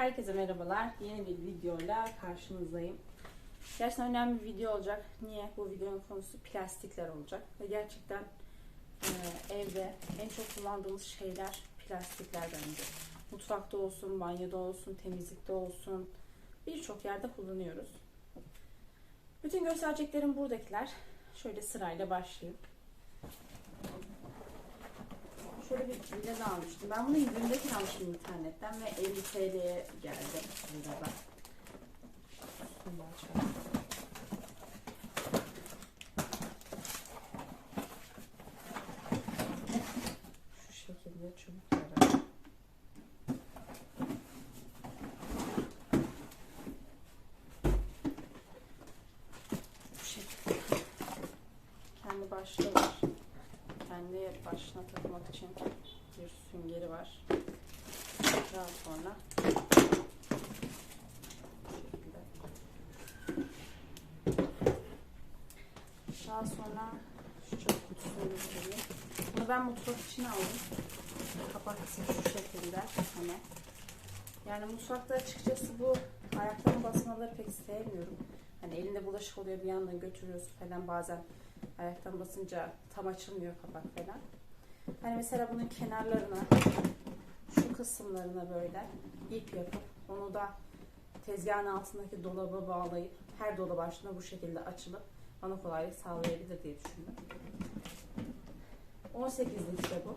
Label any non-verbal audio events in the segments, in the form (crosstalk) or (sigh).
Herkese merhabalar. Yeni bir videoyla karşınızdayım. Gerçekten önemli bir video olacak. Niye? Bu videonun konusu plastikler olacak. Ve gerçekten e, evde en çok kullandığımız şeyler plastikler bence. Mutfakta olsun, banyoda olsun, temizlikte olsun. Birçok yerde kullanıyoruz. Bütün göstereceklerim buradakiler. Şöyle sırayla başlayayım. Şöyle bir bilet almıştım. Ben bunu indirimdeyken almıştım internetten ve 50 TL'ye geldi burada. Şu şekilde çubukları. Bu şekilde. Kendi başlığı var. Kendi başına takmak için bir süngeri var. Daha sonra. Daha sonra şu çöp kutusunu göstereyim. Bunu ben mutfak için aldım. Kapak kısmı şu şekilde. Hani. Yani mutfakta açıkçası bu ayaklarını basmaları pek sevmiyorum. Hani elinde bulaşık oluyor bir yandan götürüyorsun falan bazen ayaktan basınca tam açılmıyor kapak falan. Hani mesela bunun kenarlarına kısımlarına böyle ip yapıp onu da tezgahın altındaki dolaba bağlayıp her dolap başına bu şekilde açılıp bana kolaylık sağlayabilir diye düşündüm. 18 litre bu.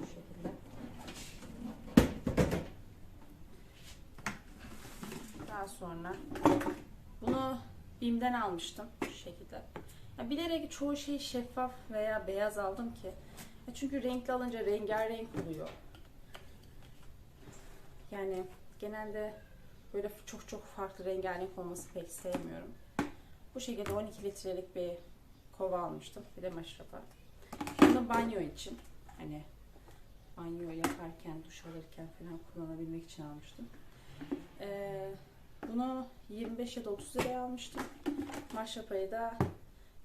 Bu şekilde. Daha sonra bunu BİM'den almıştım şu şekilde. Ya bilerek çoğu şeyi şeffaf veya beyaz aldım ki. Çünkü renkli alınca rengarenk oluyor. Yani genelde böyle çok çok farklı rengarenk olması pek sevmiyorum. Bu şekilde 12 litrelik bir kova almıştım. Bir de maşrapa. Bunu banyo için. Hani banyo yaparken, duş alırken falan kullanabilmek için almıştım. Ee, bunu 25 ya da 30 liraya almıştım. Maşrapayı da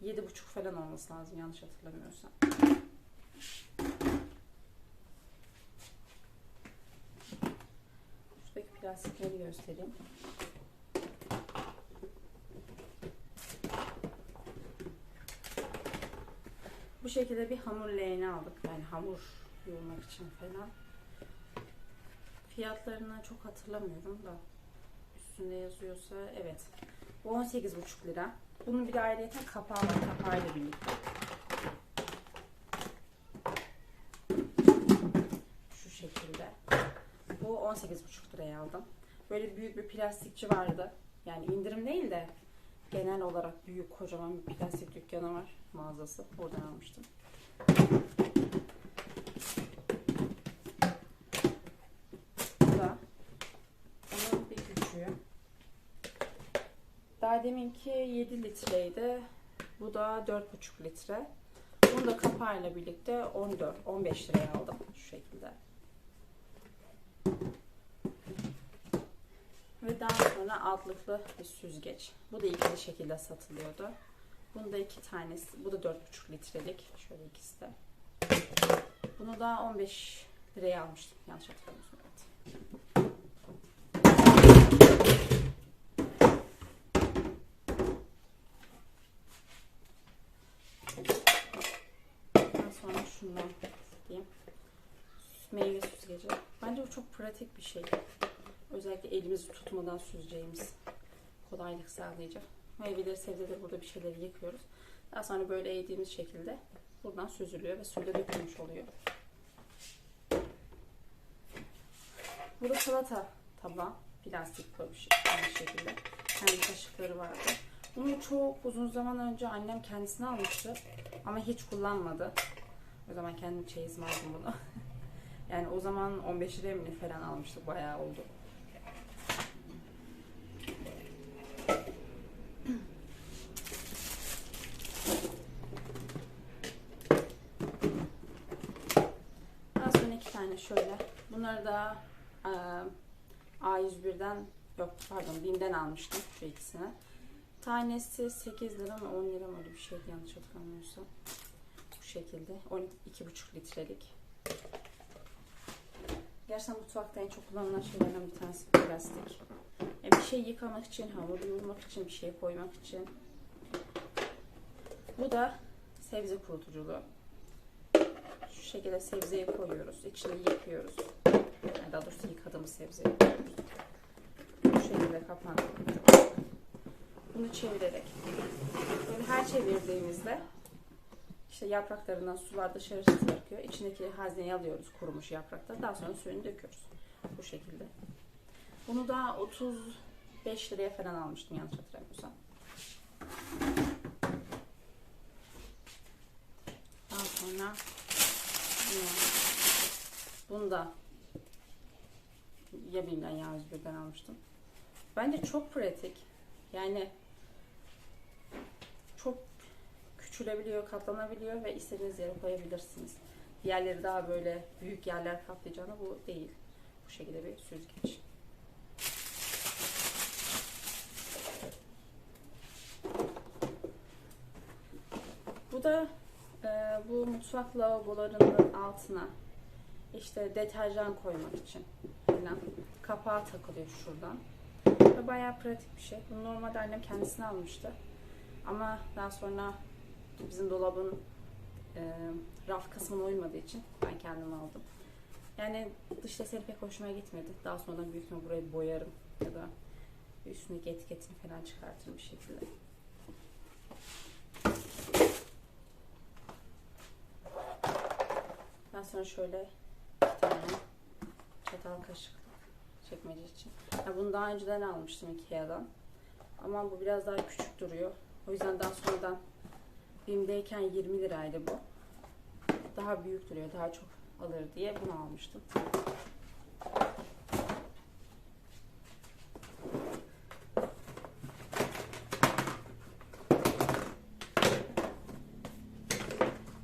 7,5 falan olması lazım yanlış hatırlamıyorsam. Şuradaki plastikleri göstereyim. Bu şekilde bir hamur leğeni aldık. Yani hamur yoğurmak için falan. Fiyatlarını çok hatırlamıyorum da üstünde yazıyorsa evet. Bu 18,5 lira. Bunun bir de ayrıca kapağı var. Kapağıyla birlikte. Şu şekilde. Bu 18,5 liraya aldım. Böyle büyük bir plastikçi vardı. Yani indirim değil de genel olarak büyük kocaman bir plastik dükkanı var. Mağazası. Oradan almıştım. Bu da onun bir küçüğü. Daha deminki 7 litreydi. Bu da 4,5 litre. Bunu da kapağıyla birlikte 14, 15 liraya aldım şu şekilde. Ve daha sonra altlıklı bir süzgeç. Bu da ikili şekilde satılıyordu. Bunda iki tanesi. Bu da 4,5 litrelik. Şöyle ikisi de. Bunu da 15 liraya almıştım. Yanlış hatırlamıyorsam. Evet. Daha sonra şundan diyeyim. Meyve süzgeci. Bence bu çok pratik bir şey. Özellikle elimizi tutmadan süzeceğimiz kolaylık sağlayacak. Meyveleri, sebzeleri burada bir şeyleri yıkıyoruz. Daha sonra böyle eğdiğimiz şekilde buradan süzülüyor ve suyla dökülmüş oluyor. Burada salata tabağı. Plastik bir şey, aynı şekilde. Kendi kaşıkları vardı. Bunu çok uzun zaman önce annem kendisine almıştı. Ama hiç kullanmadı. O zaman kendim aldım bunu. (laughs) yani o zaman 15 liraya falan almıştık. Bayağı oldu. Daha sonra iki tane şöyle. Bunları da e, A101'den yok pardon BİM'den almıştım şu ikisini. Tanesi 8 lira mı 10 lira mı öyle bir şeydi yanlış hatırlamıyorsam. Bu şekilde 12,5 litrelik. Gerçekten mutfakta en çok kullanılan şeylerden bir tanesi plastik. E, bir şey yıkamak için, hamur yoğurmak için, bir şey koymak için. Bu da sebze kurutuculuğu. Şu şekilde sebzeyi koyuyoruz. İçine yıkıyoruz. Yani daha doğrusu yıkadığımız sebzeyi. Bu şekilde kapandı. Bunu çevirerek. Böyle her çevirdiğimizde işte yapraklarından sular dışarı çıkıyor. İçindeki hazneyi alıyoruz kurumuş yaprakta. Daha sonra suyunu döküyoruz. Bu şekilde. Bunu da 35 liraya falan almıştım yanlış hatırlamıyorsam. Daha sonra bunu da ya Bim'den ya Özgür'den almıştım. Bence çok pratik. Yani çok küçülebiliyor, katlanabiliyor ve istediğiniz yere koyabilirsiniz. Diğerleri daha böyle büyük yerler kaplayacağına bu değil. Bu şekilde bir süzgeç. Bu da e, bu mutfak lavabolarının altına işte deterjan koymak için falan kapağı takılıyor şuradan. Ve bayağı pratik bir şey. Bunu normalde annem kendisine almıştı. Ama daha sonra bizim dolabın e, raf kısmına uymadığı için ben kendim aldım. Yani dış deseni pek hoşuma gitmedi. Daha sonradan büyük ihtimalle burayı boyarım ya da üstündeki etiketini falan çıkartırım bir şekilde. Ben sonra şöyle iki tane çatal kaşık çekmece için. Ya bunu daha önceden almıştım Ikea'dan. Ama bu biraz daha küçük duruyor. O yüzden daha sonradan BİM'deyken 20 liraydı bu. Daha büyük duruyor, daha çok alır diye bunu almıştım.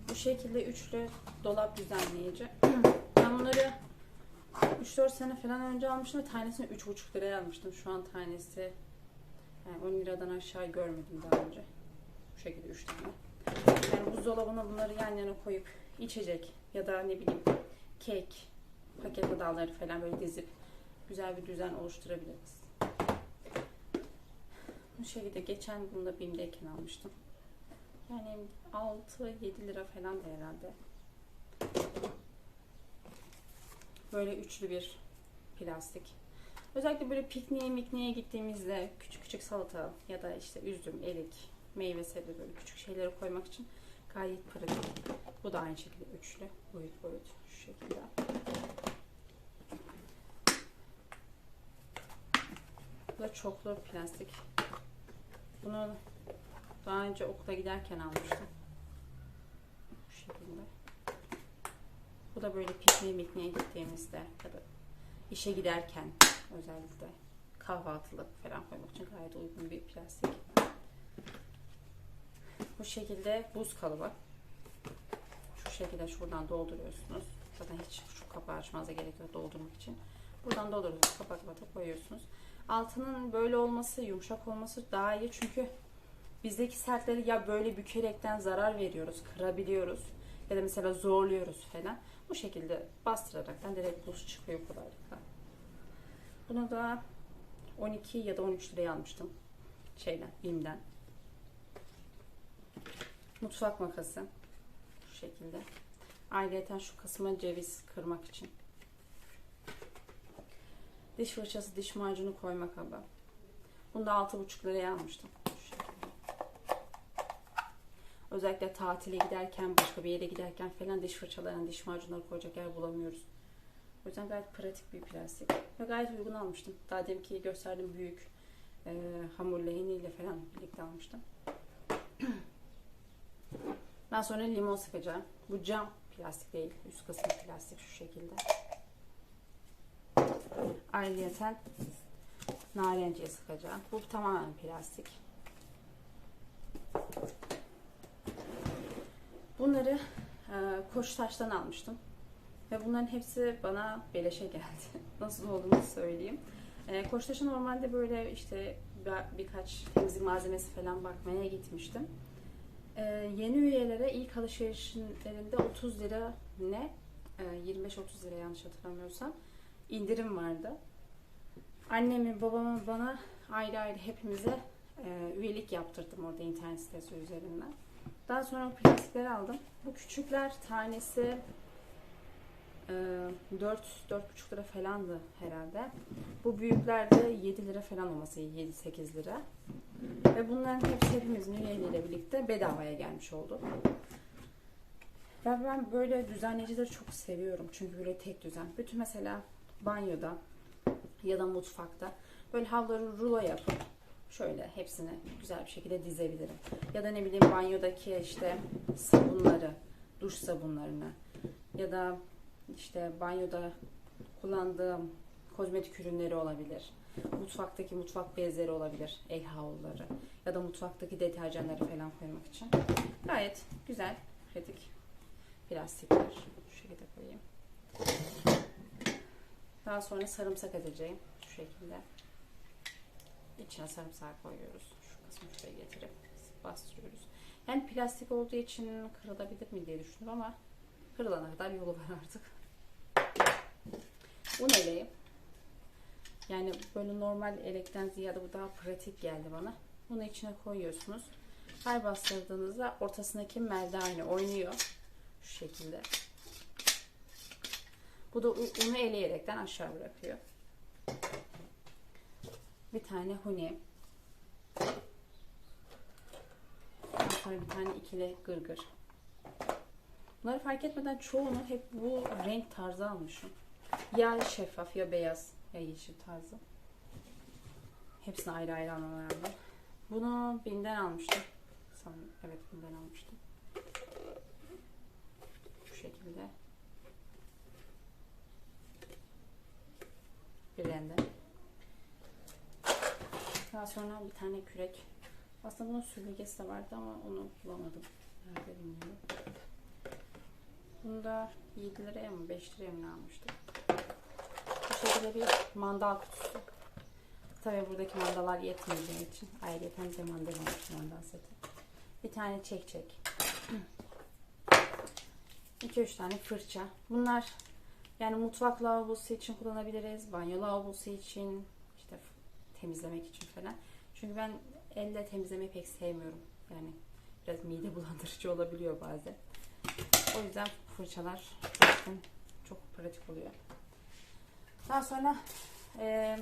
Bu şekilde üçlü dolap düzenleyici. (clears throat) Ben bunları 3-4 sene falan önce almıştım ve tanesini 3,5 liraya almıştım. Şu an tanesi yani 10 liradan aşağı görmedim daha önce. Bu şekilde 3 tane. Yani buzdolabına bunları yan yana koyup içecek ya da ne bileyim kek, paket gıdaları falan böyle dizip güzel bir düzen oluşturabiliriz. Bu şekilde geçen bunu da BİM'deyken almıştım. Yani 6-7 lira falan da herhalde. Böyle üçlü bir plastik. Özellikle böyle pikniğe mikniğe gittiğimizde küçük küçük salata ya da işte üzüm, erik, meyve sebze böyle küçük şeyleri koymak için gayet pratik. Bu da aynı şekilde üçlü boyut boyut şu şekilde. Bu da çoklu plastik. Bunu daha önce okula giderken almıştım. Bu şekilde. Bu da böyle pikniğe mikniğe gittiğimizde ya da işe giderken özellikle kahvaltılık falan koymak için gayet uygun bir plastik. Bu şekilde buz kalıbı. Şu şekilde şuradan dolduruyorsunuz. Zaten hiç şu kapağı açmanıza gerek yok doldurmak için. Buradan dolduruyorsunuz. Kapak kapatıp koyuyorsunuz. Altının böyle olması, yumuşak olması daha iyi. Çünkü bizdeki sertleri ya böyle bükerekten zarar veriyoruz, kırabiliyoruz. Ya da mesela zorluyoruz falan. Bu şekilde bastıraraktan direkt buz çıkıyor kolaylıkla. Bunu da 12 ya da 13 liraya almıştım. Şeyden, BİM'den. Mutfak makası. Şu şekilde. Ayrıca şu kısmı ceviz kırmak için. Diş fırçası, diş macunu koyma kabı. Bunu da 6,5 liraya almıştım. Özellikle tatile giderken, başka bir yere giderken falan diş fırçalarına, diş macunları koyacak yer bulamıyoruz. O yüzden gayet pratik bir plastik. Ve gayet uygun almıştım. Daha deminki gösterdiğim büyük e, hamur leğeniyle falan birlikte almıştım. (clears throat) Daha sonra limon sıkacağım. Bu cam plastik değil. Üst kısmı plastik şu şekilde. Ayrıca narenciye sıkacağım. Bu tamamen plastik. Bunları e, Koçtaş'tan almıştım. Ve bunların hepsi bana beleşe geldi. (laughs) Nasıl olduğunu söyleyeyim. E, Koçtaş'a normalde böyle işte bir- birkaç temizlik malzemesi falan bakmaya gitmiştim. E, yeni üyelere ilk alışverişlerinde 30 lira ne? E, 25-30 lira yanlış hatırlamıyorsam. indirim vardı. Annemin, babamın bana ayrı ayrı hepimize e, üyelik yaptırdım orada internet sitesi üzerinden. Daha sonra plastikleri aldım. Bu küçükler tanesi e, 4 4,5 lira falandı herhalde. Bu büyükler de 7 lira falan olması 7-8 lira. Ve bunların hepsi hepimizin üyeliğiyle birlikte bedavaya gelmiş oldu. Ben, ben böyle düzenleyicileri çok seviyorum. Çünkü böyle tek düzen. Bütün mesela banyoda ya da mutfakta böyle havları rulo yapıp şöyle hepsini güzel bir şekilde dizebilirim. Ya da ne bileyim banyodaki işte sabunları, duş sabunlarını ya da işte banyoda kullandığım kozmetik ürünleri olabilir. Mutfaktaki mutfak bezleri olabilir, el havluları ya da mutfaktaki deterjanları falan koymak için. Gayet güzel, pratik plastikler. Şu şekilde koyayım. Daha sonra sarımsak edeceğim. Şu şekilde. İçine sarımsak koyuyoruz. Şu kısmı şuraya getirip bastırıyoruz. Yani plastik olduğu için kırılabilir mi diye düşündüm ama kırılana kadar yolu var artık. Un eleği. Yani böyle normal elekten ziyade bu daha pratik geldi bana. Bunu içine koyuyorsunuz. Her bastırdığınızda ortasındaki merdane oynuyor. Şu şekilde. Bu da unu eleyerekten aşağı bırakıyor. Bir tane huni. Daha sonra bir tane ikili gırgır. Bunları fark etmeden çoğunu hep bu renk tarzı almışım. Ya şeffaf ya beyaz ya yeşil tarzı. Hepsini ayrı ayrı almama. Bunu binden almıştım. Sanırım, evet binden almıştım. Bu şekilde. Bir rende. Sonra bir tane kürek. Aslında bunun süpürgesi de vardı ama onu bulamadım. Nerede bilmiyorum. Bunu da 7 liraya mı 5 liraya mı almıştım? Bu şekilde bir mandal kutusu. Tabii buradaki mandalar yetmeyeceği için ayrıca de mandal almıştım mandal seti. Bir tane çek çek. (clears throat) 2-3 tane fırça. Bunlar yani mutfak lavabosu için kullanabiliriz. Banyo lavabosu için temizlemek için falan. Çünkü ben elle temizlemeyi pek sevmiyorum. Yani biraz mide (laughs) bulandırıcı olabiliyor bazen. O yüzden fırçalar çok pratik oluyor. Daha sonra e,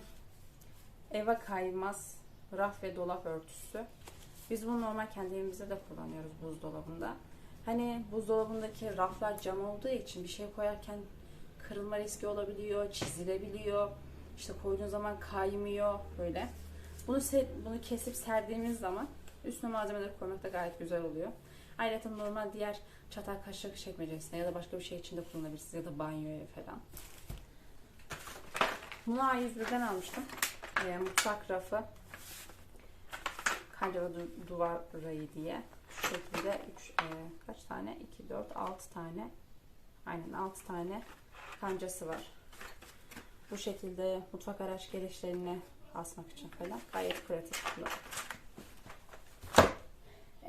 eva kaymaz raf ve dolap örtüsü. Biz bunu normal kendi evimizde de kullanıyoruz buzdolabında. Hani buzdolabındaki raflar cam olduğu için bir şey koyarken kırılma riski olabiliyor, çizilebiliyor. İşte koyduğun zaman kaymıyor böyle. Bunu bunu kesip serdiğimiz zaman üstüne malzemeleri koymak da gayet güzel oluyor. Ayrıca normal diğer çatal kaşık çekmecesine ya da başka bir şey için de kullanabilirsiniz ya da banyoya falan. Bunu A101'den almıştım. E, mutfak rafı. Kalora duvar rayı diye. Şu şekilde 3 e, kaç tane? 2, 4, 6 tane. Aynen 6 tane kancası var. Bu şekilde mutfak araç gelişlerini asmak için falan gayet pratik.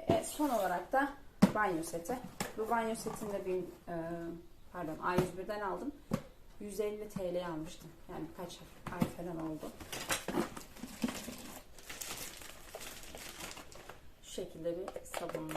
E, son olarak da banyo seti. Bu banyo setini de bir e, pardon A101'den aldım. 150 TL almıştım. Yani kaç ay falan oldu. Şu şekilde bir sabunlu.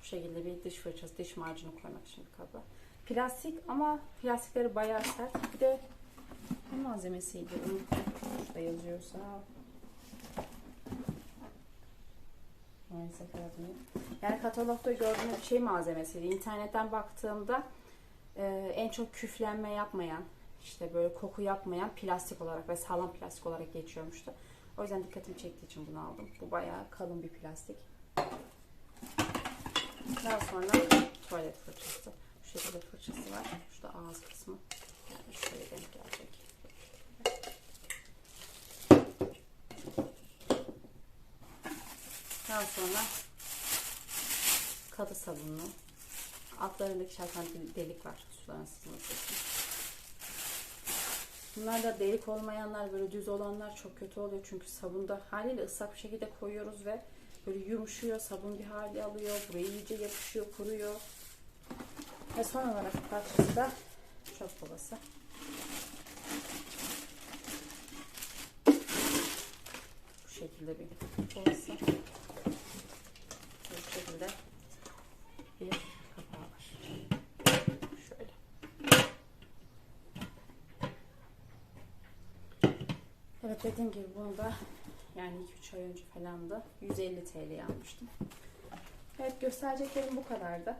Bu şekilde bir diş fırçası, diş macunu koymak için bir kaba. Plastik ama plastikleri bayağı sert. Bir de ne malzemesiydi? Şurada yazıyorsa. Maalesef yazmıyor. Yani katalogda gördüğüm bir şey malzemesiydi. İnternetten baktığımda e, en çok küflenme yapmayan, işte böyle koku yapmayan plastik olarak ve sağlam plastik olarak geçiyormuştu. O yüzden dikkatimi çektiği için bunu aldım. Bu bayağı kalın bir plastik. Daha sonra tuvalet fırçası. Şu şekilde fırçası var. Şurada ağız kısmı. Yani şuraya denk gelecek. Daha sonra kadı sabunu. Altlarındaki şarkan delik var. Suların sızması için. Bunlar da delik olmayanlar böyle düz olanlar çok kötü oluyor. Çünkü sabunda haliyle ıslak bir şekilde koyuyoruz ve böyle yumuşuyor. Sabun bir hali alıyor. Buraya iyice yapışıyor, kuruyor. Ve son olarak parçası da çöp kovası. Bu şekilde bir kovası. Bu şekilde bir kapağı var. Şöyle. Evet dediğim gibi bunu da yani 2-3 ay önce falan da 150 TL'ye almıştım. Evet göstereceklerim bu kadardı.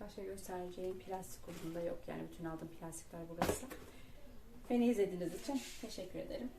Başka göstereceğim plastik grubunda yok. Yani bütün aldığım plastikler burası. Beni izlediğiniz için teşekkür ederim.